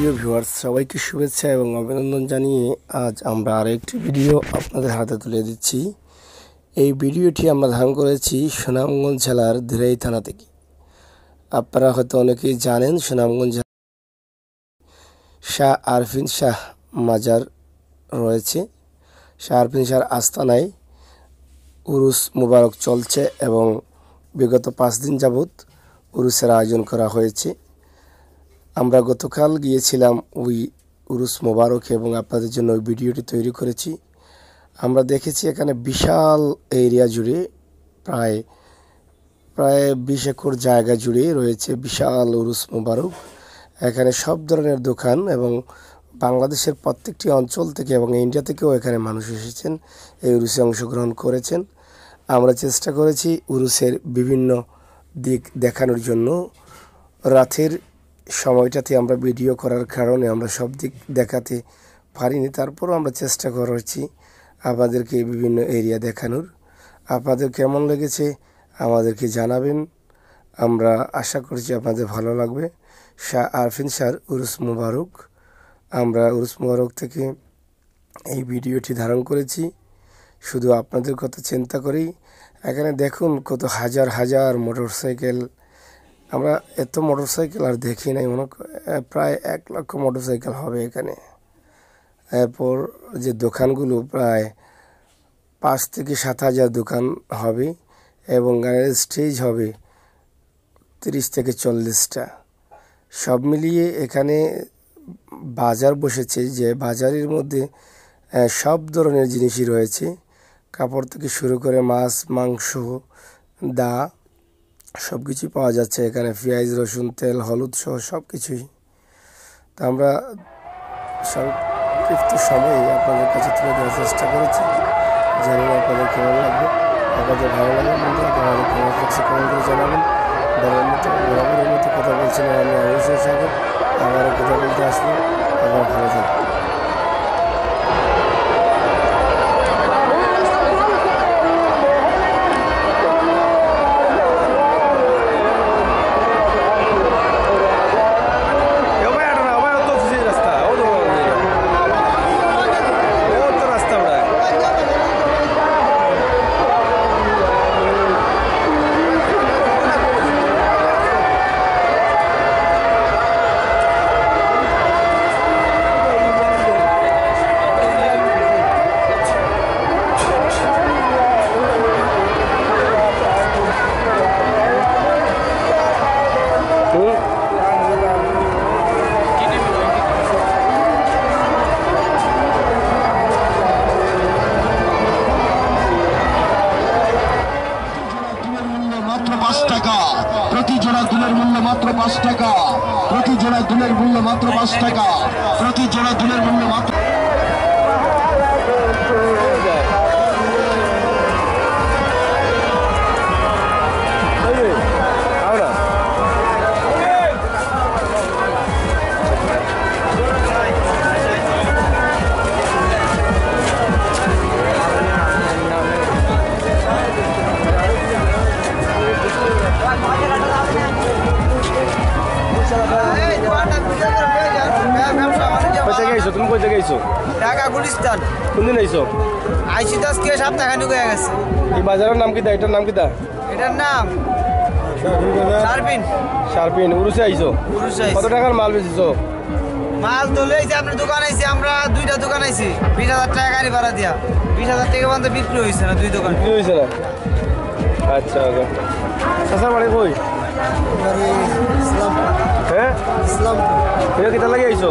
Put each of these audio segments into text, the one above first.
প্রিয় ভিউয়ার্স, সবাইকে শুভেচ্ছা এবং অভিনন্দন জানিয়ে আজ আমরা আরেকটি ভিডিও আপনাদের হাতে তুলে দিচ্ছি। এই ভিডিওটি আমরা ধারণ করেছি সুনামগঞ্জ জেলার ধীরাই থানা থেকে। আপনারা হয়তো অনেকেই জানেন সুনামগঞ্জ শাহ আরফিন শাহ মাজার রয়েছে। শাহ আরফিন শাহর আস্তানায় উরুস মুবারক চলছে এবং বিগত পাঁচ দিন যাবৎ উরুসের আয়োজন করা হয়েছে। আমরা গতকাল গিয়েছিলাম ওই উরুস মোবারক এবং আপনাদের জন্য ওই ভিডিওটি তৈরি করেছি। আমরা দেখেছি এখানে বিশাল এরিয়া জুড়ে প্রায় প্রায় বিশ একর জায়গা জুড়ে রয়েছে বিশাল উরুস মোবারক। এখানে সব ধরনের দোকান এবং বাংলাদেশের প্রত্যেকটি অঞ্চল থেকে এবং ইন্ডিয়া থেকেও এখানে মানুষ এসেছেন, এই উরুসে অংশগ্রহণ করেছেন। আমরা চেষ্টা করেছি উরুসের বিভিন্ন দিক দেখানোর জন্য। রাতের সময়টাতে আমরা ভিডিও করার কারণে আমরা সব দিক দেখাতে পারিনি। তারপরও আমরা চেষ্টা করেছি আপনাদেরকে বিভিন্ন এরিয়া দেখানোর। আপনাদের কেমন লেগেছে আমাদেরকে জানাবেন। আমরা আশা করছি আপনাদের ভালো লাগবে। শাহ আরফিন শাহর উরুস মুবারক। আমরা উরুস মুবারক থেকে এই ভিডিওটি ধারণ করেছি। শুধু আপনাদের কথা চিন্তা করেই। এখানে দেখুন কত হাজার হাজার মোটর সাইকেল আমরা এত মোটর সাইকেল আর দেখি নাই, মনে প্রায় এক লক্ষ মোটর সাইকেল হবে এখানে। এরপর যে দোকানগুলো প্রায় পাঁচ থেকে সাত হাজার দোকান হবে এবং গানের স্টেজ হবে তিরিশ থেকে চল্লিশটা। সব মিলিয়ে এখানে বাজার বসেছে যে বাজারের মধ্যে সব ধরনের জিনিসই রয়েছে। কাপড় থেকে শুরু করে মাছ, মাংস, দা সব কিছুই পাওয়া যাচ্ছে। এখানে পেঁয়াজ, রসুন, তেল, হলুদ সহ সব কিছুই তা আমরা সংক্ষিপ্ত সময়ে আপনাদের কাছে তুলে দেওয়ার চেষ্টা করেছি। জানি আপনাদের কেমন লাগবে। আপনাদের ভালো লাগবে বন্ধুরা আমাদের কমেন্ট বক্সে কমেন্ট করে জানাবেন। বলার মতো বরাবরের মতো কথা বলছিলেন আমি, অবশ্যই সাগর আবারও কথা বলতে আসব। আবার ভালো থাকবেন। টাকা। প্রতি জোড়া দুলের মূল্য মাত্র পাঁচ টাকা। প্রতি জোড়া দুলের মূল্য মাত্র পাঁচ টাকা। প্রতি জোড়া দুলের মূল্য মাত্র ঢাকা গুলিস্তান কোনদিন আইছো? আইসি দশ কে সপ্তাহখানি হয়ে গেছে। এই বাজারের নাম কিতা এটার নাম কিতা এটার নাম শারপিন শারপিন উরুসে আইছো? কত টাকার মাল বেচিছো? মাল তো লইছে আপনার দোকান আইছি আমরা দুইটা দোকান আইছি। বিশ হাজার টাকা গাড়ি ভাড়া দিয়া। বিশ হাজার টাকা পর্যন্ত বিক্রি হয়েছে না দুই দোকান। বিক্রি হয়েছে না? আচ্ছা আচ্ছা। চাষার বাড়ি কই? হ্যাঁ? এটা কিতা লাগে আইছো?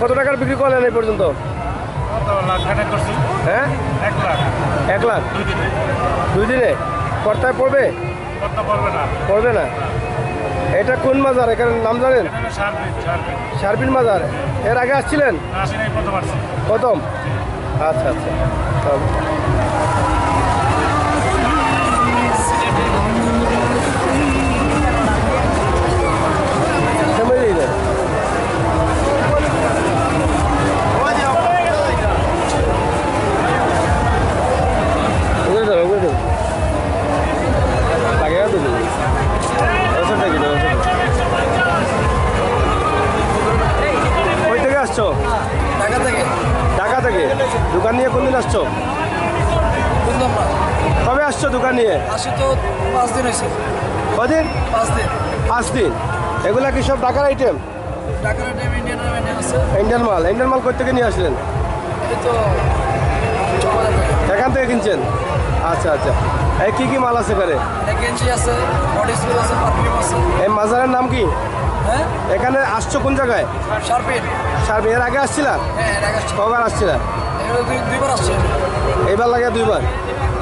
কত টাকার বিক্রি করলেন এই পর্যন্ত? হ্যাঁ? এক লাখ। দুই দিনে? কর্তায় পড়বে? পড়বে না। এটা কোন মাজার? এখানে নাম জানেন? সারবিন মাজার। এর আগে আসছিলেন? প্রথম? আচ্ছা আচ্ছা। আসি তো পাঁচ দিন হয়েছে। কদিন? পাঁচ দিন। পাঁচ দিন। এগুলা কি সব ঢাকার আইটেম ঢাকার ইন্ডিয়ান আছে। ইন্ডিয়ান মাল। ইন্ডিয়ান মাল কোথা থেকে নিয়ে আসলেন? এই তো এখান থেকে কিনছেন? আচ্ছা আচ্ছা। এই কি কি মাল আছে এখানে? গেঞ্জি আছে বডি স্প্রে আছে পারফিউম আছে। এই মাজারের নাম কি? হ্যাঁ? এখানে আসছো কোন জায়গায়? শার্পিন সার এর আগে আসছিলা? হ্যাঁ কবার আসছিলা? এগুলো দুই দুইবার আসছে। এইবার লাগে দুইবার?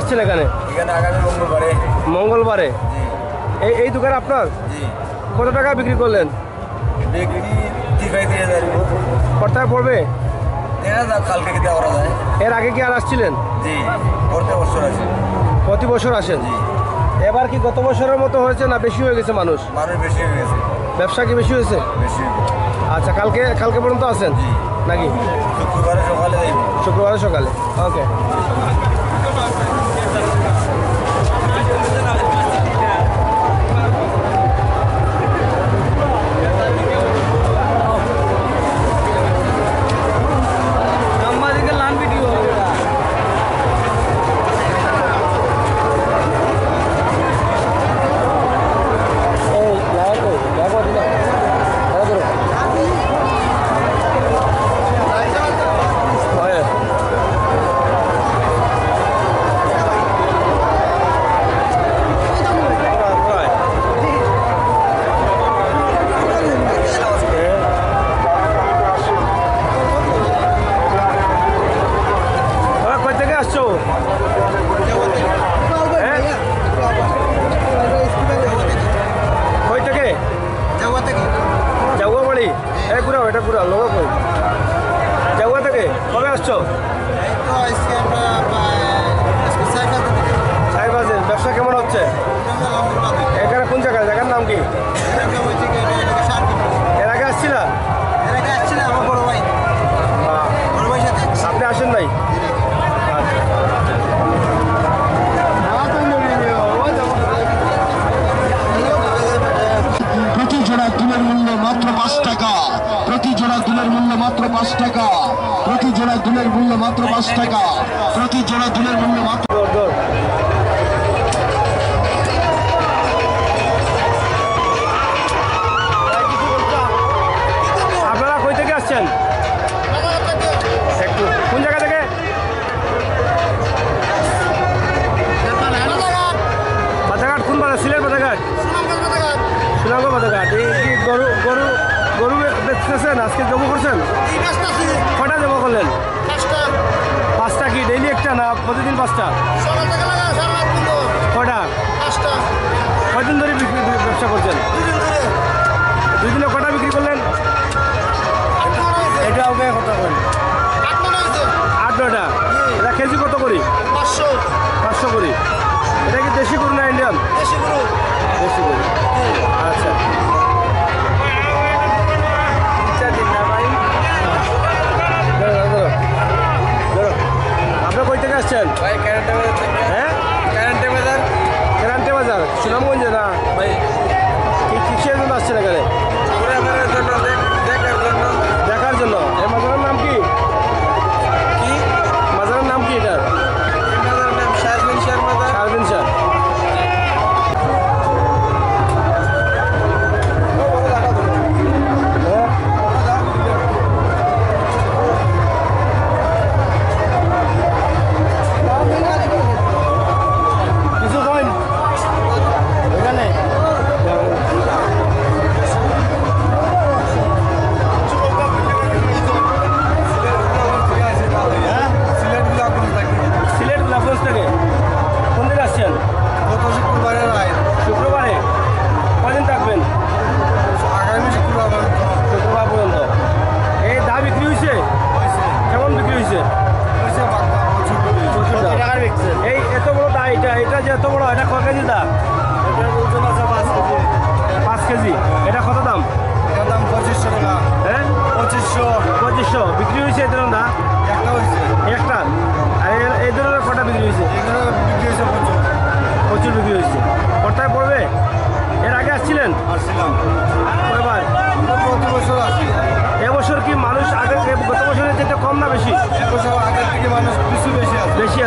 আসছেন এখানে? এখানে আগামী মঙ্গলবারে। মঙ্গলবারে? এই এই দোকান আপনার? জি। কত টাকা বিক্রি করলেন? কর্তায় পড়বে? যায়। এর আগে কি আর আসছিলেন? জি বছর আছে প্রতি বছর আসেন? জি। এবার কি গত বছরের মতো হয়েছে না বেশি হয়ে গেছে মানুষ? মানুষ বেশি হয়ে গেছে। ব্যবসা কি বেশি হয়েছে? বেশি আচ্ছা কালকে কালকে পর্যন্ত আছেন জি। নাকি? শুক্রবারে সকালে যাইব শুক্রবার সকালে ওকে পাঁচ টাকা। প্রতি জোড়া দুলের মূল্য মাত্র আপনারা কই থেকে আসছেন? একটু কোন জায়গা থেকে? গরু গরু আজকে জমা করছেন? কটা জমা করলেন? না প্রতিদিন পাঁচটা? কটা কয়দিন ধরে বিক্রি ব্যবসা করছেন? দুই দিনে কটা বিক্রি করলেন? এটা ওকে কত করেন আট নয়টা? এটা কেজি কত করি? পাঁচশো পাঁচশো করি। এটা কি দেশি গরু না ইন্ডিয়ান? দেশি গরু। আচ্ছা।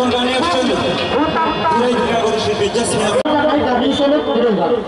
Mgongano ya uchumi. Ureji na ushiriki jasmi. Kabisa leo kidogo.